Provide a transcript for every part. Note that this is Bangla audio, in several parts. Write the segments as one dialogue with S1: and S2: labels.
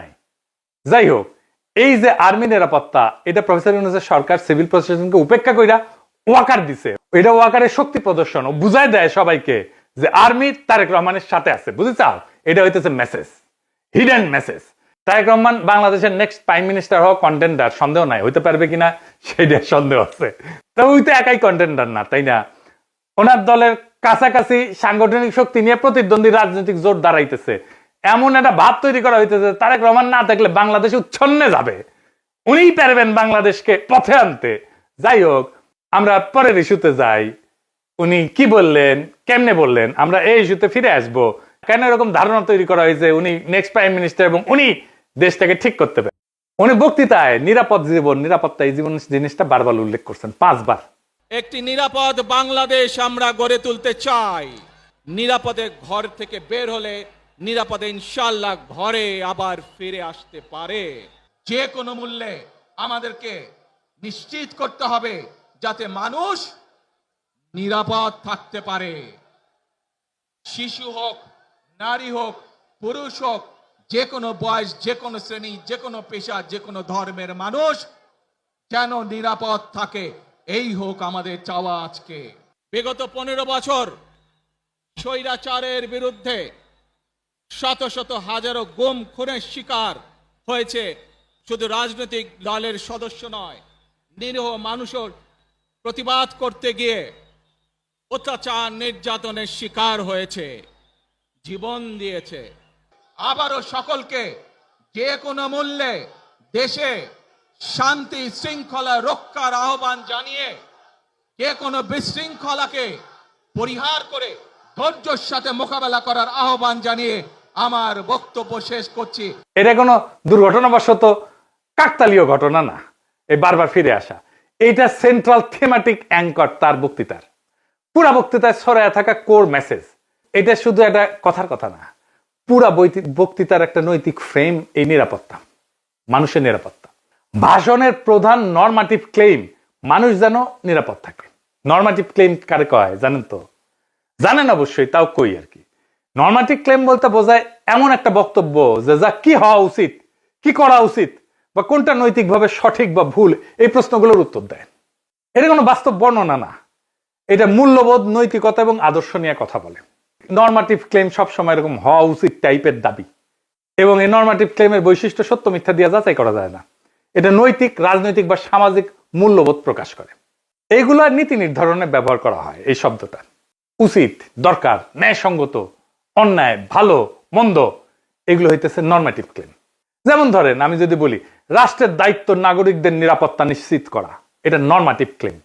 S1: নাই। যাই হোক এই যে আর্মি নিরাপত্তা, এটা প্রফেসর ইউনুসের সরকার সিভিল প্রশাসনকে উপেক্ষা কইরা ওয়াকার দিছে। এটা ওয়াকারের শক্তি প্রদর্শন, ও বুঝাই দেয় সবাইকে যে আর্মি তারেক রহমানের সাথে আছে। বুঝেছাও এটা হইতেছে message hidden message Tarique Rahman বাংলাদেশের নেক্সট প্রাইম মিনিস্টার হওয়া কন্টেন্ডার সন্দেহ নাই, হইতে পারবে কিনা সেইটা সন্দেহ আছে। তো ওই তো একাই কন্টেন্ডার না, তাই না? ওনার দলের কাছাকাছি সাংগঠনিক শক্তি নিয়ে প্রতিদ্বন্দ্বী রাজনৈতিক জোর দাঁড়াইতেছে। এমন একটা ভাব তৈরি করা হইতেছে তারেক রহমান না থাকলে বাংলাদেশ উচ্ছন্নে যাবে। উনিই পারবেন বাংলাদেশকে পথে আনতে। যাই হোক, আমরা পরের ইস্যুতে যাই। উনি কি বললেন, কেমনে বললেন? আমরা এই ইস্যুতে ফিরে আসব। কেন এরকম ধারণা তৈরি করা হয়েছে? উনি নেক্সট প্রাইম মিনিস্টার এবং উনি দেশটাকে ঠিক করতে পারেন। উনি বক্তৃতায় নিরাপদ জীবন, নিরাপত্তা এই জীবন জিনিসটা বারবার উল্লেখ করছেন, পাঁচবার।
S2: একটি নিরাপদ বাংলাদেশ আমরা গড়ে তুলতে চাই। নিরাপদে ঘর থেকে বের হলে নিরাপদে ইনশাল্লাহ ঘরে আবার ফিরে আসতে পারে। যে কোনো মূল্যে আমাদেরকে নিশ্চিত করতে হবে যাতে মানুষ নিরাপদ থাকতে পারে। শিশু হোক নারী হোক পুরুষ হোক যে কোনো বয়স যে কোনো শ্রেণি যে কোনো পেশা যে কোনো ধর্মের মানুষ যেন নিরাপদ থাকে এই হোক আমাদের চাওয়া আজকে। বিগত পনেরো বছর স্বৈরাচারের বিরুদ্ধে শত শত হাজারো গুম, খুনের শিকার হয়েছে। শুধু রাজনৈতিক দলের সদস্য নয়, নিরীহ মানুষের প্রতিবাদ করতে গিয়ে অত্যাচার নির্যাতনের শিকার হয়েছে, জীবন দিয়েছে। আবারও সকলকে যে কোনো মূল্যে দেশে শান্তি শৃঙ্খলা রক্ষার আহ্বান জানিয়ে যে কোনো বিশৃঙ্খলাকে পরিহার করে ধৈর্যের সাথে মোকাবেলা করার আহ্বান জানিয়ে আমার বক্তব্য শেষ করছি।
S1: এটা কোনো দুর্ঘটনাবশত কাকতালীয় ঘটনা না। এই বারবার ফিরে আসা। এইটা সেন্ট্রাল থিমাটিক অ্যাঙ্কর তার বক্তৃতার। পুরা বক্তৃতায় ছড়ায় থাকা কোর মেসেজ এটা শুধু একটা কথার কথা না। পুরা বক্তৃতার একটা নৈতিক ফ্রেম এই নিরাপত্তা। মানুষের নিরাপত্তা। ভাষণের প্রধান নর্মাটিভ ক্লেম মানুষ যেন নিরাপদ থাকে। নর্মাটিভ ক্লেম কারে কয় জানেন তো? জানেন অবশ্যই, তাও কই আর কি। নর্মাটিভ ক্লেম বলতে বোঝায় এমন একটা বক্তব্য যে যা কি হওয়া উচিত, কি করা উচিত, বা কোনটা নৈতিকভাবে সঠিক বা ভুল, এই প্রশ্নগুলোর উত্তর দেয়। এটা কোনো বাস্তব বর্ণনা না। এটা মূল্যবোধ, নৈতিকতা এবং আদর্শ নিয়ে কথা বলে। নর্মাটিভ ক্লেম সবসময় এরকম হওয়া উচিত টাইপের দাবি। এবং এই নর্মাটিভ ক্লেমের বৈশিষ্ট্য সত্য মিথ্যা দিয়ে যাচাই করা যায় না। এটা নৈতিক, রাজনৈতিক বা সামাজিক মূল্যবোধ প্রকাশ করে। এইগুলো নীতি নির্ধারণে ব্যবহার করা হয়, এই শব্দটা। উচিত, দরকার, ন্যায়সঙ্গত অন্যায়, ভালো, মন্দ, এগুলো হইতেছে নর্মাটিভ ক্লেম যেমন ধরেন, আমি যদি বলি, রাষ্ট্রের দায়িত্ব নাগরিকদের নিরাপত্তা নিশ্চিত করা, এটা নর্মাটিভ ক্লেম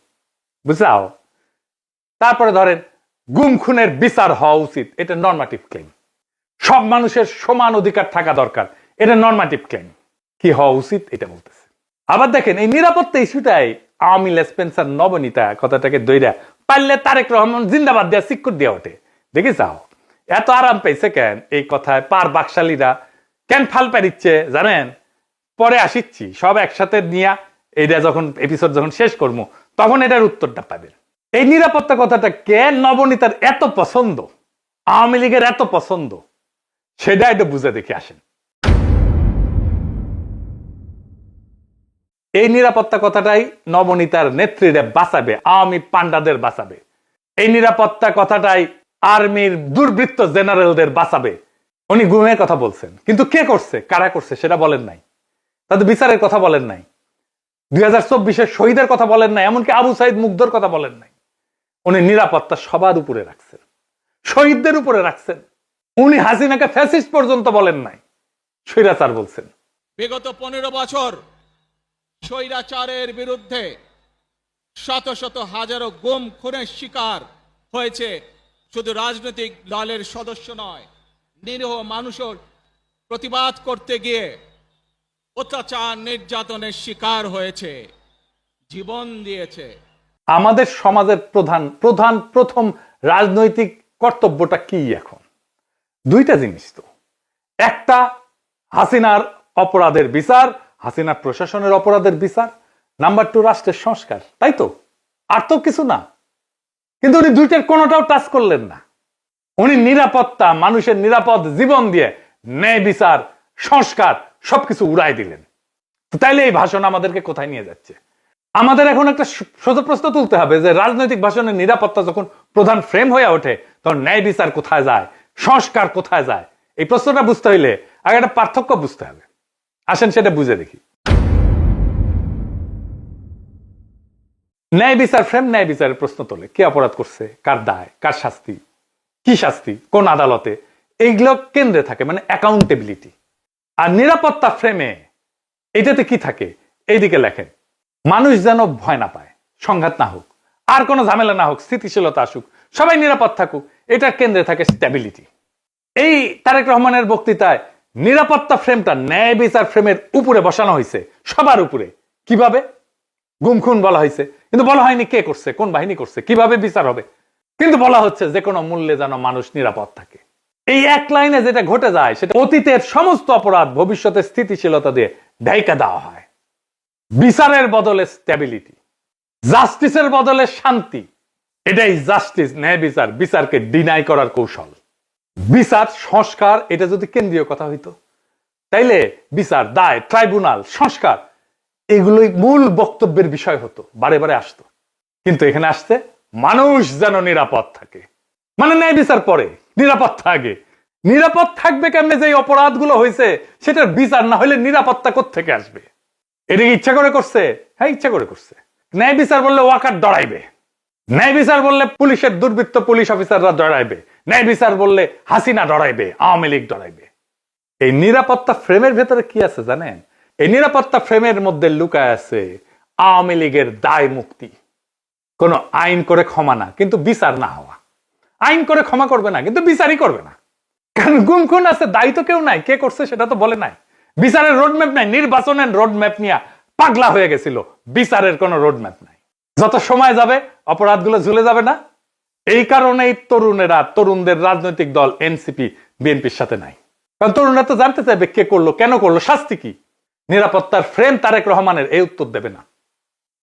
S1: বুঝলাও? তারপরে ধরেন, গুম খুনের বিচার হওয়া উচিত, এটা নর্মাটিভ ক্লেম সব মানুষের সমান অধিকার থাকা দরকার, এটা নর্মাটিভ ক্লেম কি হওয়া উচিত, এটা বলতেছে। আবার দেখেন, এই নিরাপত্তা ইস্যুটাই আওয়ামী লেসপেন্সার নবনীতা কথাটাকে দইরা পারলে তারেক রহমান জিন্দাবাদ দেওয়া সিক্কুর দেওয়া ওঠে। দেখে যাও এত আরাম পেয়েছে কেন? এই কথায় পার বাকশালীরা কেন ফাল পারিচ্ছে জানেন? পরে আসিচ্ছি, সব একসাথে নিয়ে এইটা যখন এপিসোড যখন শেষ করব তখন এটার উত্তরটা পাবেন। এই নিরাপত্তা কথাটা কেন নবনীতার এত পছন্দ? আওয়ামী লীগের এত পছন্দ? সেটা একটু বুঝে দেখে আসেন। এই নিরাপত্তা কথাটাই নবনীতার নেত্রীরা বাঁচাবে, আওয়ামী পান্ডাদের বাঁচাবে। এই নিরাপত্তা কথাটাই আর্মির দুর্বৃত্ত জেনারেলদের বাঁচাবে। উনি গুমের কথা বলছেন। কিন্তু কে করছে? কারা করছে? সেটা বলেন নাই। তাদের বিচারের কথা বলেন নাই। দুই হাজার চব্বিশের শহীদের কথা বলেন নাই, এমনকি আবু সাইদ মুগ্ধর কথা বলেন নাই। উনি নিরাপত্তা সবার উপরে রাখছেন। শহীদদের উপরে রাখছেন। উনি হাসিনাকে ফ্যাসিস্ট পর্যন্ত বলেন নাই। স্বৈরাচার বলছেন।
S2: বিগত পনেরো বছর স্বৈরাচারের বিরুদ্ধে শত শত হাজারো গুম, খুনের শিকার হয়েছে শুধু রাজনৈতিক দলের সদস্য নয়, নিরীহ মানুষের প্রতিবাদ করতে গিয়ে অত্যাচার নির্যাতনের শিকার হয়েছে, জীবন দিয়েছে।
S1: আমাদের সমাজের প্রধান প্রধান, প্রথম রাজনৈতিক কর্তব্যটা কি এখন? দুইটা জিনিস তো। একটা, হাসিনার অপরাধের বিচার হাসিনার প্রশাসনের অপরাধের বিচার। নাম্বার টু, রাষ্ট্রের সংস্কার, তাই তো? আর তো কিছু না। কিন্তু উনি দুইটার কোনোটাও টাচ করলেন না। উনি নিরাপত্তা, মানুষের নিরাপদ জীবন দিয়ে ন্যায় বিচার, সংস্কার সবকিছু উড়াই দিলেন। তাইলে এই ভাষণ আমাদেরকে কোথায় নিয়ে যাচ্ছে? আমাদের এখন একটা সোজা প্রশ্ন তুলতে হবে যে রাজনৈতিক ভাষণের নিরাপত্তা যখন প্রধান ফ্রেম হয়ে ওঠে, তখন ন্যায় বিচার কোথায় যায়? সংস্কার কোথায় যায়? এই প্রশ্নটা বুঝতে হইলে আগে একটা পার্থক্য বুঝতে হবে। আসেন সেটা বুঝে দেখি। ন্যায় বিচার, ফ্রেম ন্যায় বিচারের প্রশ্ন তোলে। কে অপরাধ করছে? কার দায়? কার শাস্তি? কি শাস্তি? কোন আদালতে? এইগুলো কেন্দ্রে থাকে মানে অ্যাকাউন্টেবিলিটি আর নিরাপত্তা ফ্রেমে এটাতে কি থাকে? এইদিকে লেখেন, মানুষ যেন ভয় না পায়, সংঘাত না হোক, আর কোনো ঝামেলা না হোক, স্থিতিশীলতা আসুক, সবাই নিরাপদ থাকুক এটার কেন্দ্রে থাকে স্ট্যাবিলিটি এই তারেক রহমানের বক্তৃতায় নিরাপত্তা ফ্রেমটা ন্যায় বিচার ফ্রেমের উপরে বসানো হয়েছে, সবার উপরে। কীভাবে? গুমখুন বলা হয়েছে। কিন্তু বলা হয়নি কে করছে, কোন বাহিনী করছে, কীভাবে বিচার হবে? কিন্তু বলা হচ্ছে যে কোনো মূল্যে যেন মানুষ নিরাপদ থাকে। এই এক লাইনে যেটা ঘটে যায়, সেটা অতীতের সমস্ত অপরাধ ভবিষ্যতে স্থিতিশীলতা দিয়ে ঢাইকা দেওয়া হয়। বিচারের বদলে স্ট্যাবিলিটি জাস্টিসের বদলে শান্তি, এটাই জাস্টিস ন্যায় বিচার, বিচারকে ডিনাই করার কৌশল। বিচার, সংস্কার, এটা যদি কেন্দ্রীয় কথা হইতো, তাইলে বিচার, দায় ট্রাইব্যুনাল সংস্কার এগুলোই মূল বক্তব্যের বিষয় হতো, বারে বারে আসতো। কিন্তু এখানে আসতে মানুষ যেন নিরাপদ থাকে। মানে ন্যায় বিচার পরে নিরাপদ থাকে নিরাপদ থাকবে কেমনে যে অপরাধগুলো হয়েছে, সেটার বিচার না হলে নিরাপত্তা থেকে আসবে? এটা ইচ্ছা করে করছে হ্যাঁ ইচ্ছা করে করছে। ন্যায় বিচার বললে ওয়াকার দড়াইবে। ন্যায় বিচার বললে পুলিশের দুর্বৃত্ত পুলিশ অফিসাররা দড়াইবে। ন্যায় বিচার বললে হাসিনা ডরাইবে আওয়ামী লীগ ডরাইবে এই নিরাপত্তা ফ্রেমের ভেতরে কি আছে জানেন? এই নিরাপত্তা ফ্রেমের মধ্যে লুকায় আছে আওয়ামী লীগের দায় মুক্তি। কোন আইন করে ক্ষমা না, কিন্তু বিচার না হওয়া। আইন করে ক্ষমা করবে না, কিন্তু বিচারই করবে না। কারণ গুমখুন আছে, দায়ী তো কেউ নাই, কে করছে সেটা তো বলে নাই। বিচারের রোডম্যাপ নাই, নির্বাচনের রোডম্যাপ নিয়ে পাগলা হয়ে গেছিল, বিচারের কোনো রোডম্যাপ নাই। যত সময় যাবে, অপরাধগুলো ঝুলে যাবে না। এই কারণেই তরুণেরা, তরুণদের রাজনৈতিক দল, এনসিপি, বিএনপির সাথে নাই। কারণ তরুণরা তো জানতে চাইবে, কে করল, কেন করল, শাস্তি কি? নিরাপত্তার ফ্রেম তারেক রহমানের এই উত্তর দেবে না।